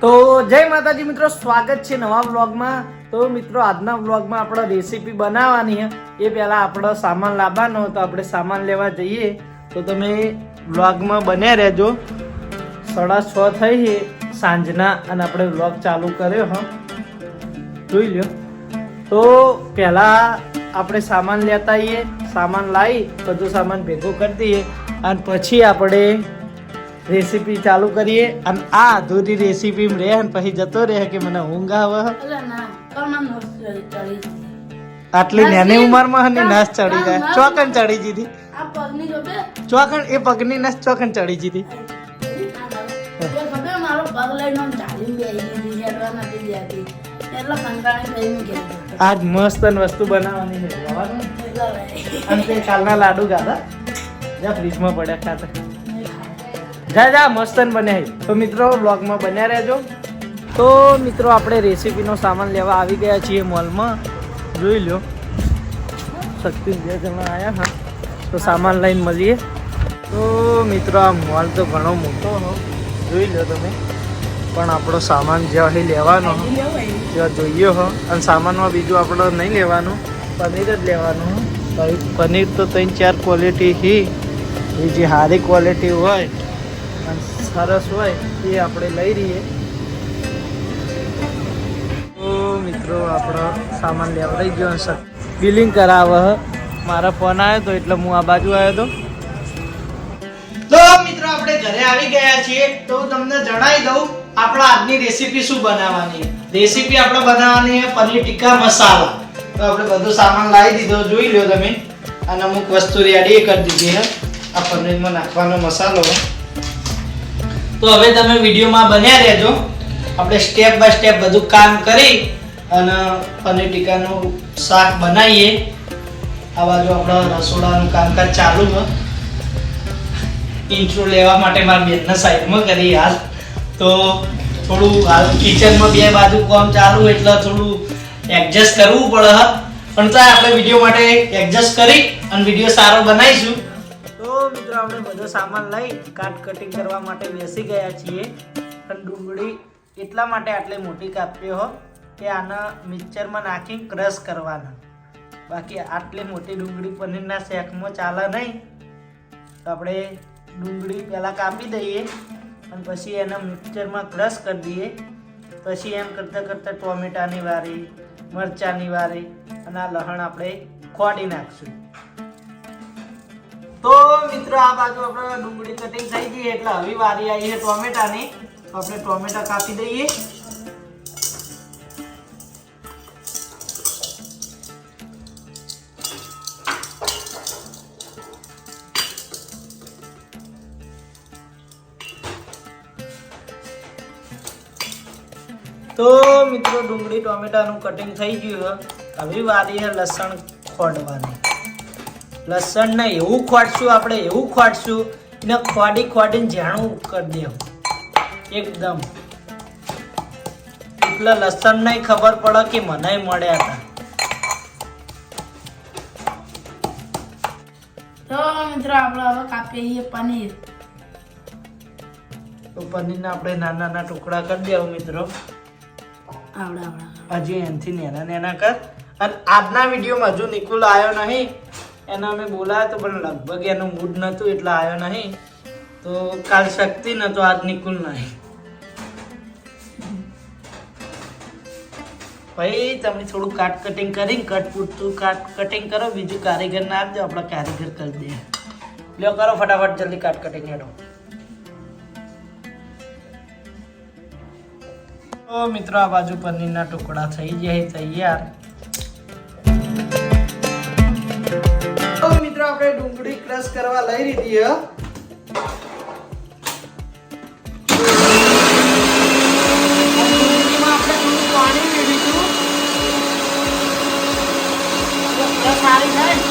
તો જય માતાજી મિત્રો, સ્વાગત છે નવા વ્લોગમાં. તો મિત્રો, આજના વ્લોગમાં આપણે રેસીપી બનાવવાની છે. એ પહેલાં આપણો સામાન લાવવાનો તો આપણે સામાન લેવા જઈએ. તો તમે વ્લોગમાં બન્યા રહેજો. સાડા છ થઈ છે સાંજના અને આપણે વ્લોગ ચાલુ કર્યો, હા. જોઈ લ્યો. તો પહેલાં આપણે સામાન લેતા આવીએ સામાન લાવી, બધું સામાન ભેગું કરી દઈએ. અને પછી આપણે રેસીપી ચાલુ કરીએ અને આ અધૂરી રેસીપી રહે અને પછી જતો રહે કે મને ઊંઘ આવે ના આટલી નાની ઉંમરમાં હની નસ ચડી જાય. ચોકન ચડી જીધી. ચોકન એ પગની નસ ચોકન ચડી જીધી. આજ મસ્ત ન વસ્તુ બનાવવાની છે. અને તે કાલના લાડુ ગાધા જ્યાં ફ્રીજમાં પડ્યા ખાતા જા જા મસ્ત બને તો મિત્રો બ્લોગમાં બન્યા રહેજો. તો મિત્રો, આપણે રેસીપીનો સામાન લેવા આવી ગયા છીએ મોલમાં. જોઈ લો. શક્તિ બે જણા આવ્યા હા. તો સામાન લઈને મળીએ. તો મિત્રો, આ મોલ તો ઘણો મોટો જોઈ લો તમે. પણ આપણો સામાન જ્યાં અહીં લેવાનો જ્યાં જોઈએ હો. અને સામાનમાં બીજું આપણે નહીં લેવાનું. પનીર જ લેવાનું. પનીર તો ત્રણ ચાર ક્વોલિટી હી. બીજી જે સારી ક્વોલિટી હોય. સરસ હોય એ આપણે લઈ રહીએ. તો મિત્રો, આપણો સામાન લેવા રહી ગયો સર બિલિંગ કરાવે. મારા ફોન આવ્યો તો એટલે હું આ બાજુ આવ્યો તો. તો મિત્રો, આપણે ઘરે આવી ગયા છીએ. તો હું તમને જણાવી દઉં, આપણા આજની રેસીપી શું બનાવવાની. રેસીપી આપણે બનાવવાની પનીર ટિક્કા મસાલો. તો આપણે બધો સામાન લાવી દીધો, જોઈ લો તમે. અને અમુક વસ્તુ રેડી કરી દીધી છે. આ પનીરમાં નાખવાનો મસાલો. તો હવે તમે વિડીયોમાં બન્યા રહેજો. આપણે સ્ટેપ બાય સ્ટેપ બધું કામ કરી અને પનીર ટીકાનું શાક બનાવીએ. આ બાજુ આપણા રસોડાનું કામકાજ ચાલુ છે. ઇન્ટ્રો લેવા માટે મારા બેનના સાઈડમાં કરી હાલ. તો થોડું હાલ કિચનમાં બે બાજુ કામ ચાલુ, એટલે થોડું એડજસ્ટ કરવું પડે. પણ તો આપણે વીડિયો માટે એડજસ્ટ કરી અને વીડિયો સારો બનાવીશું. તો મિત્રો આપણે બધો સામાન લઈ કાટ કટિંગ કરવા માટે બેસી ગયા છીએ. પણ ડુંગળી એટલા માટે આટલી મોટી કાપ્યો હો કે આના મિક્સરમાં નાખી ક્રશ કરવાના. બાકી આટલી મોટી ડુંગળી પનીરના શેકમાં ચાલે નહીં. તો આપણે ડુંગળી પહેલાં કાપી દઈએ અને પછી એના મિક્સરમાં ક્રશ કરી દઈએ. પછી એમ કરતાં કરતાં ટોમેટાની વારી, મરચાંની વારી અને આ લહણ આપણે ખોડી નાખશું. તો મિત્રો, આ બાજુ આપણે ડુંગળી કટિંગ થઈ ગઈ એટલે હવે વારી આવી છે ટોમેટાની. તો આપણે ટોમેટા કાપી દઈએ. તો મિત્રો, ડુંગળી ટોમેટાનું કટિંગ થઈ ગયું હવે વારી લસણ ખોડવાની. લસણ ને એવું ખોટશું આપણે એવું ખોટશું. એને ખોડી ખોડીને જાણું કરી દેવું. એકદમ. એટલે લસણ નહીં ખબર પડે કે મને મળ્યા હતા તો મિત્રો આપણે હવે કાપીએ પનીર. તો પનીરના આપણે નાના નાના ટુકડા કરી દેવું મિત્રો. આવડા આવડા. હજી એનથી નેના નેના કર. અને આજના વિડીયોમાં હજુ નિકુલ આવ્યો નહીં એને અમે બોલાવ્યો તો, પણ લગભગ એનું મૂડ નહોતું, એટલે આવ્યો નહીં. તો કાલ શક્તિ નહોતો, આજ નિકુલ નહીં. ભાઈ, તમે થોડું કાટ કટિંગ કરીને કટ પૂરતું કાટ કટિંગ કરો, બીજું કારીગરને આપજો, આપણા કારીગર કરી દે. લ્યો, કરો ફટાફટ, જલ્દી કાટ કટિંગ હેડો તો મિત્રો, આ બાજુ પનીરના ટુકડા થઈ જાય તૈયાર. આપણે ડુંગળી ક્રશ કરવા લઈ લીધી હે ડુંગળીમાં આપણે થોડું પાણી રેડીશું તો સારી થાય ને?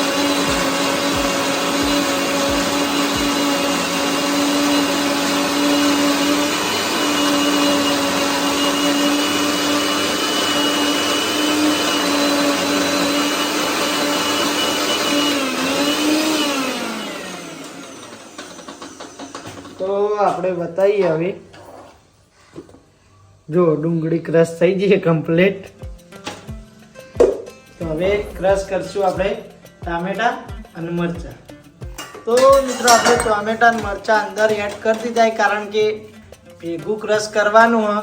તો આપણે બતાવીએ હવે. જો, ડુંગળી ક્રશ થઈ જઈએ કમ્પ્લીટ તો હવે ક્રશ કરશું આપણે ટામેટા અને મરચા. તો મિત્રો, આપણે ટામેટા અને મરચા અંદર એડ કરી દીધા કારણ કે ભેગું ક્રશ કરવાનું હ.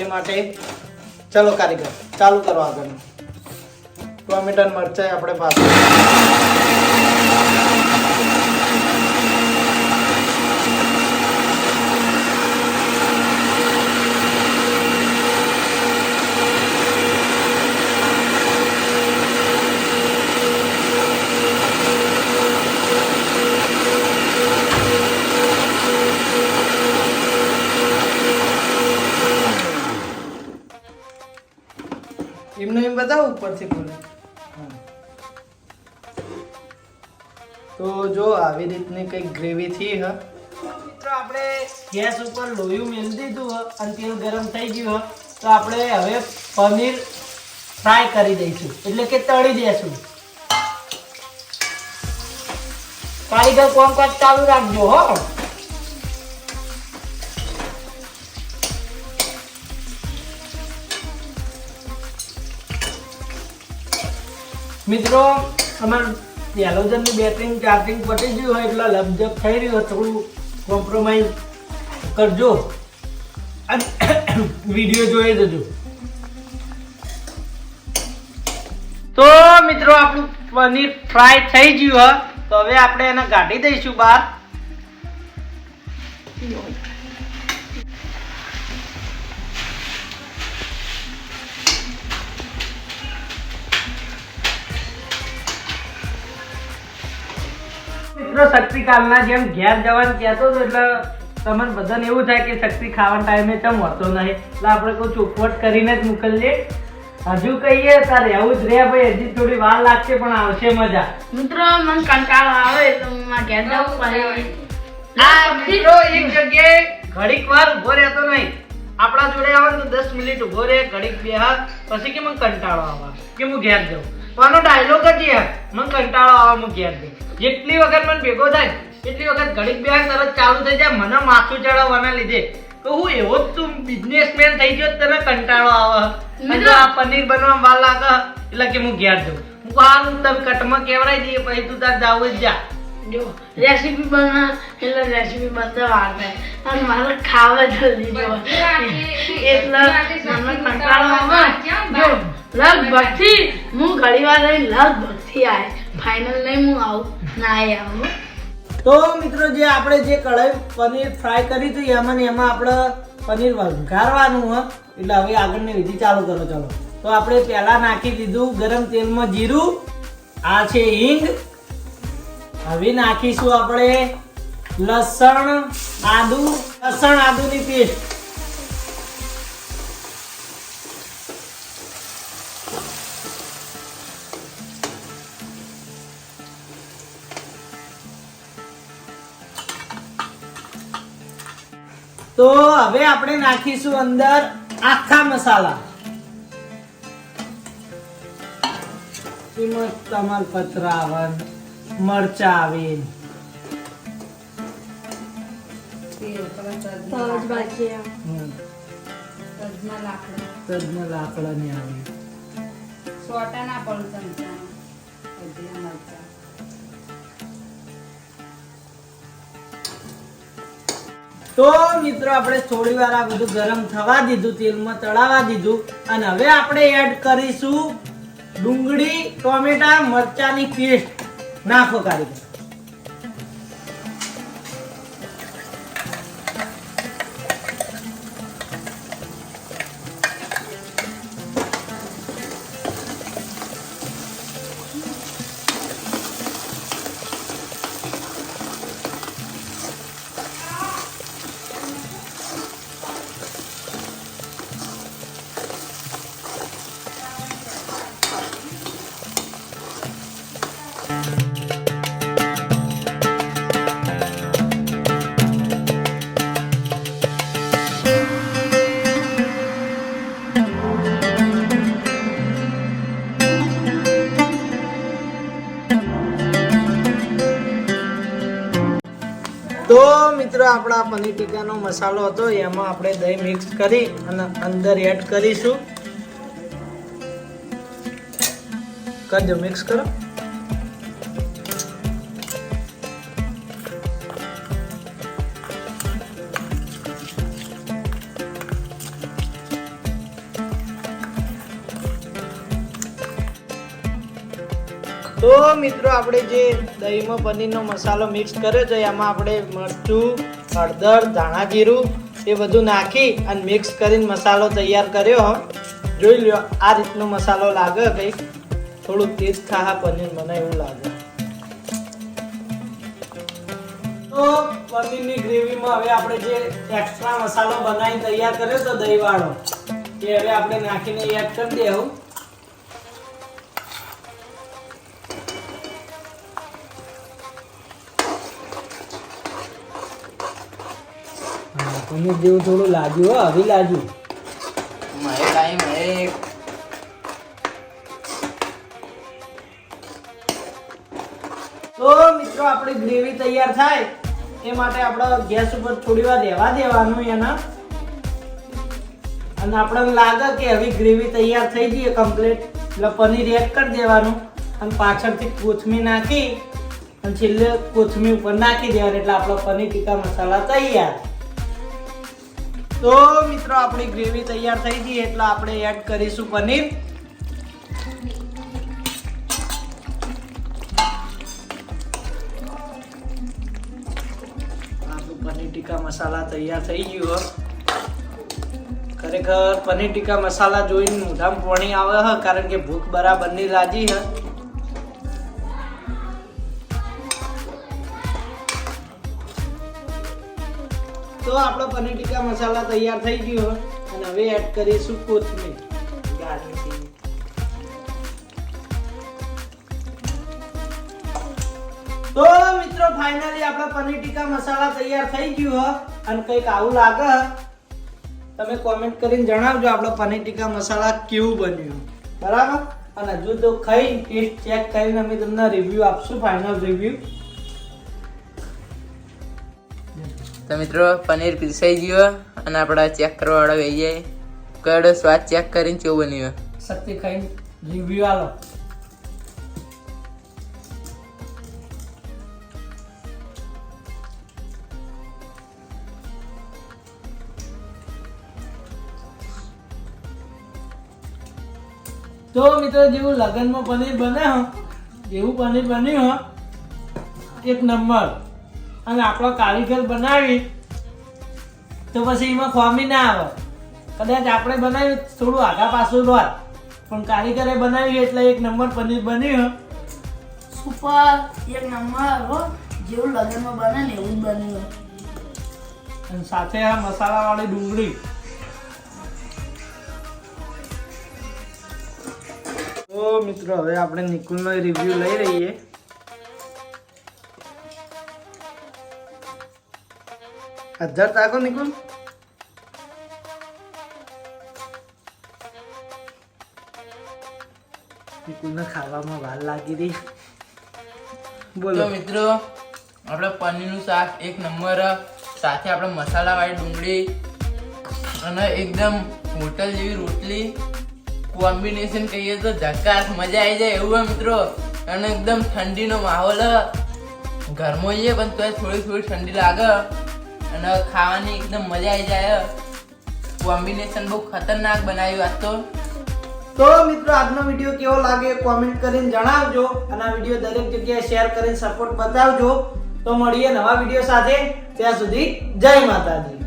એ માટે ચલો કારીગર ચાલુ કરવા આગળનું. ટામેટા અને મરચાં આપણે પાછું એમને એમ બતાવો ઉપરથી બોલે. તો જો આવી રીતની કંઈક ગ્રેવી થી હ. મિત્રો, આપણે ગેસ ઉપર લોયું મેળી દીધું, હ, અને તેલ ગરમ થઈ ગયું, હ. તો આપણે હવે પનીર ફ્રાય કરી દઈશું. એટલે કે તળી દઈશું કારીગર કામકાજ ચાલુ રાખજો, હો. મિત્રો, અમારું હેલોજનની બેટરી ચાર્જિંગ પતી ગયું હોય એટલે લપજપ થઈ રહ્યું હોય, થોડું કોમ્પ્રોમાઇઝ કરજો. અને વીડિયો જોઈ દેજો તો મિત્રો, આપણું પનીર ફ્રાય થઈ ગયું, હ. તો હવે આપણે એને કાઢી દઈશું બહાર. મિત્રો શક્તિકાલના જેમ ઘેર જવાનું કહેતો હતો એટલે તમને બધાને એવું થાય કે શક્તિ ખાવાના ટાઈમે ચમ હોતો નહીં. એટલે આપણે કોઈ ચોખવટ કરીને જ મોકલીએ. હજુ કહીએ તારે એવું જ રે ભાઈ હજી થોડી વાર લાગશે પણ આવશે મજા. મિત્રો મને કંટાળો આવે તો હું ઘેર જવું પડે આ મિત્રો એક જગ્યાએ ઘડીક વાર ઊભો રહેતો નહીં. આપણા જોડે આવે તો દસ મિનિટ ઊભો રહે ઘડીક બે હાથ. પછી કે મને કંટાળો આવે. કે હું ઘેર જાઉં. તો આનો ડાયલોગ જ યાર મને કંટાળો આવે હું ઘેર જાઉં જેટલી વખત મને ભેગો થાય એટલી વખત ઘડીક બે તરત ચાલુ થઈ જાય મને માથું ચડાવવાના લીધે. તો હું એવો જ તું બિઝનેસમેન થઈ ગયો તને કંટાળો આવે. અને જો આ પનીર બનવા વાર લાગે એટલે કે હું ઘેર જઉં. હું હાલ તને કટમાં કેવરાઈ દઈએ પછી તું તાર જાવ જ જા. જો રેસીપી બના એટલે રેસીપી બધા વાર થાય અને મારે ખાવા જલ્દી જો એટલે મને કંટાળો આવે. જો લગભગથી હું ઘણી વાર લગભગથી આવે ફાઇનલ નહીં હું આવું. તો મિત્રો, જે આપણે જે કઢાઈ પનીર ફ્રાય કરી હતી, એમાં ને એમાં આપણે પનીર વઘારવાનું હોય એટલે હવે આગળની વિધિ ચાલુ કરો, ચાલો. તો આપણે પહેલાં નાખી દીધું ગરમ તેલમાં જીરું, આ છે હિંગ. હવે નાખીશું આપણે લસણ, આદુ, લસણ આદુની પેસ્ટ. તો હવે આપણે નાખીશું અંદર આખા મસાલા. તમાલપત્ર આવે મરચા આવે તજના લાકડા. ને આવે તો મિત્રો, આપણે થોડી વાર આ બધું ગરમ થવા દીધું, તેલમાં તળાવા દીધું, અને હવે આપણે એડ કરીશું ડુંગળી, ટોમેટા, મરચાની પેસ્ટ. નાખો કાઢી આપણા પનીર ટીકાનો મસાલો હતો, એમાં આપણે દહીં મિક્સ કરી અને અંદર એડ કરીશું. કરજો મિક્સ કરો. તો મિત્રો આપણે જે દહીંમાં પનીરનો મસાલો મિક્સ કર્યો છે, એમાં આપણે મરચું, હળદર, ધાણા જીરું એ બધું નાખી અને મિક્સ કરીને મસાલો તૈયાર કર્યો. જોઈ લ્યો, આ રીતનો મસાલો લાગે કંઈક. થોડું તેજ ખાહા પનીર મને એવું લાગે. તો પનીરની ગ્રેવીમાં હવે આપણે જે એક્સ્ટ્રા મસાલો બનાવી તૈયાર કર્યો તો દહીંવાળો, એ હવે આપણે નાખીને એડ કરી દેવું. હા, જેવું થોડું લાગ્યું હો હવે લાગ્યું. મારે ટાઈમ મારે તો મિત્રો આપણી ગ્રેવી તૈયાર થાય. એ માટે આપણે ગેસ ઉપર થોડી વાર રહેવા દેવાનું એના. અને આપણને લાગે કે હવે ગ્રેવી તૈયાર થઈ ગઈ કમ્પ્લીટ એટલે પનીર એડ કરી દેવાનું. અને પાછળથી કોથમીર નાખી. અને છેલ્લે કોથમીર ઉપર નાખી દેવાની એટલે આપણો પનીર ટીકા મસાલા તૈયાર. તો મિત્રો, આપણી ગ્રેવી તૈયાર થઈ ગઈ, એટલે આપણે એડ કરીશું પનીર. પનીર ટીકા મસાલા તૈયાર થઈ ગયું, હો. ખરેખર પનીર ટીકા મસાલા જોઈને મોઢામાં પાણી આવે, હ, કારણ કે ભૂખ બરાબરની લાગી, હ. પનીર ટીકા મસાલા તૈયાર થઈ ગયો અને હવે એડ કરીશું કોથમીર. તો મિત્રો ફાઇનલી આપણો પનીર ટીકા મસાલા તૈયાર થઈ ગયો અને કંઈક આવું લાગે તમે કોમેન્ટ કરીને જણાવજો આપણો પનીર ટીકા મસાલા કેવું બન્યું. બરાબર? અને હજુ તો ખાઈ ટેસ્ટ ચેક કરીને અમે તમને રિવ્યુ આપશું ફાઇનલ રિવ્યુ તો મિત્રો, પનીર પીસાઈ ગયો અને આપણા ચેક કરવા વાળા વહી જાય કડો સ્વાદ ચેક કરીને કેવું બન્યું. શક્તિ ખાઈને રિવ્યુ આલો. તો મિત્રો, જેવું લગ્નમાં પનીર બને હો, એવું પનીર બન્યું હો, એક નંબર. અને આપણો કારીગર બનાવી તો પછી એમાં ખોમી ના આવે. કદાચ આપણે બનાવ્યું થોડું આગા પાછું રોત પણ કારીગરે બનાવ્યું એટલે એક નંબર પનીર બન્યું. સુપર એક નંબર હો. જેવું લગ્નમાં બને ને એવું બન્યું. અને સાથે આ મસાલા વાળી ડુંગળી. તો મિત્રો હવે આપણે નિકુલનો રિવ્યુ લઈ રહીએ. હજાર તાકો નિકુલ નિકુલને ખાવામાં વાર લાગી રહી. બોલો. મિત્રો, આપણે પનીરનું શાક એક નંબર, સાથે આપણે મસાલાવાળી ડુંગળી અને એકદમ હોટલ જેવી રોટલી કોમ્બિનેશન કહીએ તો ઝકાસ મજા આવી જાય એવું મિત્રો. અને એકદમ ઠંડીનો માહોલ. ઘરમાં જઈએ પણ તોય થોડી થોડી ઠંડી લાગે. અને ખાવાની એકદમ મજા આવી જાય કોમ્બિનેશન બહુ ખતરનાક બનાવ્યું આજ તો. તો મિત્રો આજનો વીડિયો કેવો લાગે કોમેન્ટ કરીને જણાવજો અને આ વીડિયો દરેક જગ્યાએ શેર કરીને સપોર્ટ બતાવજો. તો મળીએ નવા વીડિયો સાથે. ત્યાં સુધી જય માતાજી.